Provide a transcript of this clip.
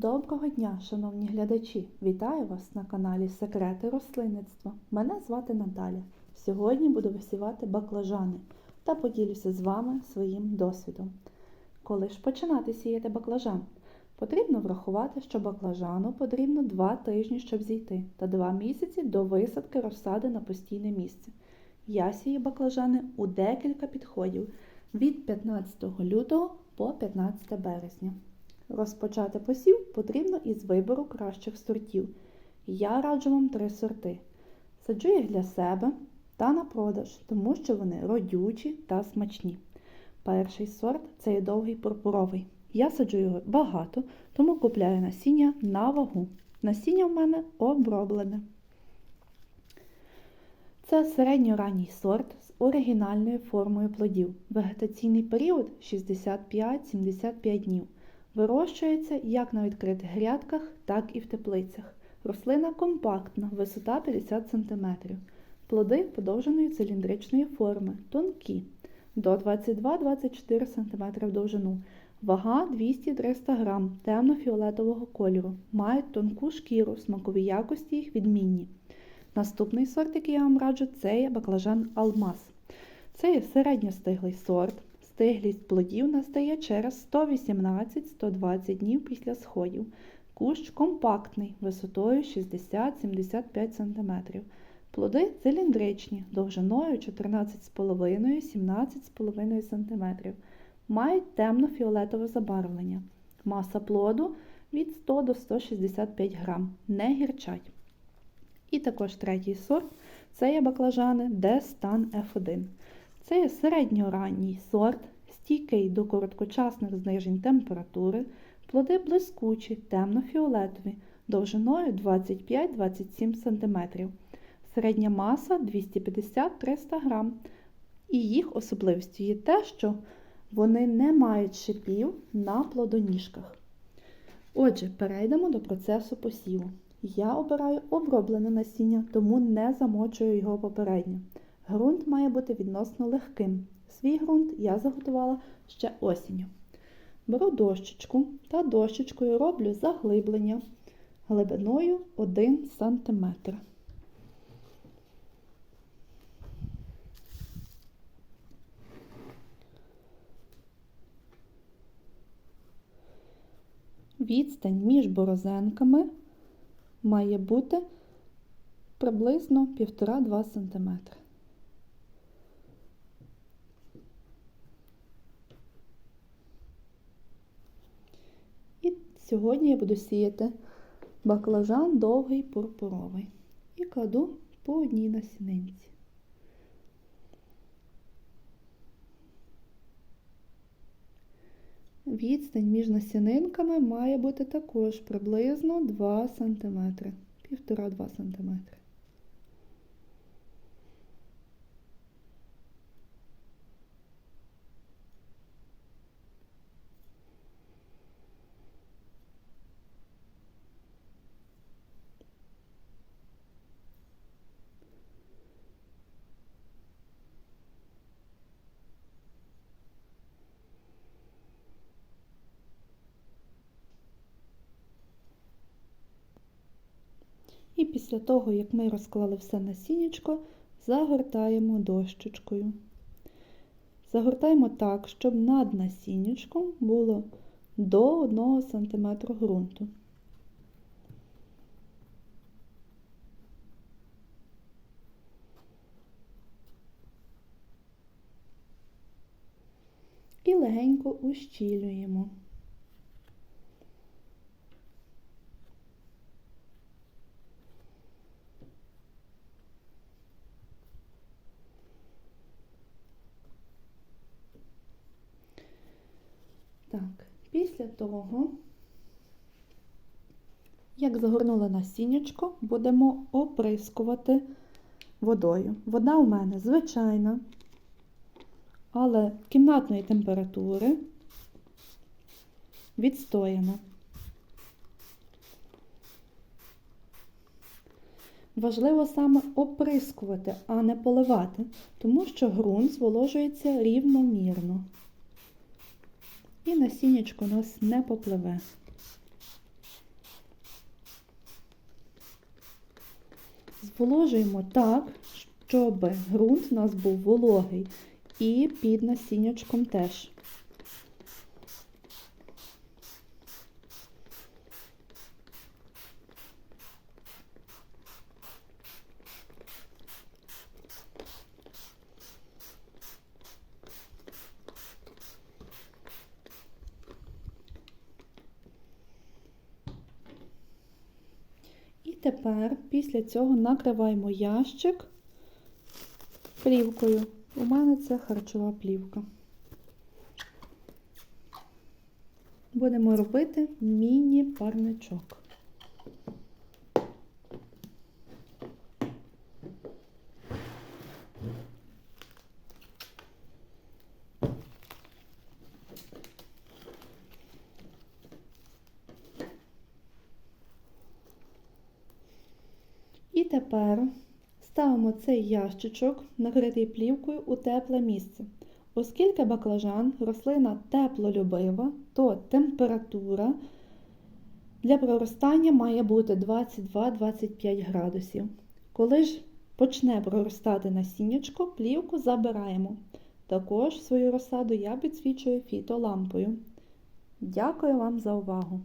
Доброго дня, шановні глядачі! Вітаю вас на каналі Секрети рослинництва. Мене звати Наталя. Сьогодні буду висівати баклажани та поділюся з вами своїм досвідом. Коли ж починати сіяти баклажан? Потрібно врахувати, що баклажану потрібно 2 тижні, щоб зійти, та 2 місяці до висадки розсади на постійне місце. Я сію баклажани у декілька підходів від 15 лютого по 15 березня. Розпочати посів потрібно із вибору кращих сортів. Я раджу вам три сорти. Саджу їх для себе та на продаж, тому що вони родючі та смачні. Перший сорт це є довгий пурпуровий. Я саджу його багато, тому купляю насіння на вагу. Насіння в мене оброблене. Це середньоранній сорт з оригінальною формою плодів. Вегетаційний період 65-75 днів. Вирощується як на відкритих грядках, так і в теплицях. Рослина компактна, висота 50 см. Плоди подовженої циліндричної форми, тонкі, до 22-24 см довжину. Вага 200-300 г темно-фіолетового кольору. Мають тонку шкіру, смакові якості їх відмінні. Наступний сорт, який я вам раджу, це є баклажан Алмаз. Це є середньостиглий сорт. Стиглість плодів настає через 118-120 днів після сходів. Кущ компактний, висотою 60-75 см. Плоди циліндричні, довжиною 14,5-17,5 см. Мають темно-фіолетове забарвлення. Маса плоду від 100 до 165 г. Не гірчать. І також третій сорт це є баклажани Дестан F1. Це є середньоранній сорт, стійкий до короткочасних знижень температури, плоди блискучі, темно-фіолетові, довжиною 25-27 см. Середня маса 250-300 г. І їх особливістю є те, що вони не мають шипів на плодоніжках. Отже, перейдемо до процесу посіву. Я обираю оброблене насіння, тому не замочую його попередньо. Грунт має бути відносно легким. Свій ґрунт я заготувала ще осінню. Беру дощечку та дощечкою роблю заглиблення глибиною 1 см. Відстань між борозенками має бути приблизно 1,5-2 см. І сьогодні я буду сіяти баклажан довгий пурпуровий і кладу по одній насінинці. Відстань між насінинками має бути також приблизно 2 см, 1,5-2 см. І після того, як ми розклали все насіннячко, загортаємо дощечкою. Загортаємо так, щоб над насіннячком було до 1 см ґрунту. І легенько ущілюємо. Так, після того, як загорнули насіннячко, будемо оприскувати водою. Вода у мене звичайна, але кімнатної температури відстояна. Важливо саме оприскувати, а не поливати, тому що ґрунт зволожується рівномірно і насіннячко у нас не попливе. Зволожуємо так, щоб ґрунт у нас був вологий і під насіннячком теж. Тепер після цього накриваємо ящик плівкою. У мене це харчова плівка. Будемо робити міні-парничок. І тепер ставимо цей ящичок, накритий плівкою, у тепле місце. Оскільки баклажан рослина теплолюбива, то температура для проростання має бути 22-25 градусів. Коли ж почне проростати насіннячко, плівку забираємо. Також свою розсаду я підсвічую фітолампою. Дякую вам за увагу!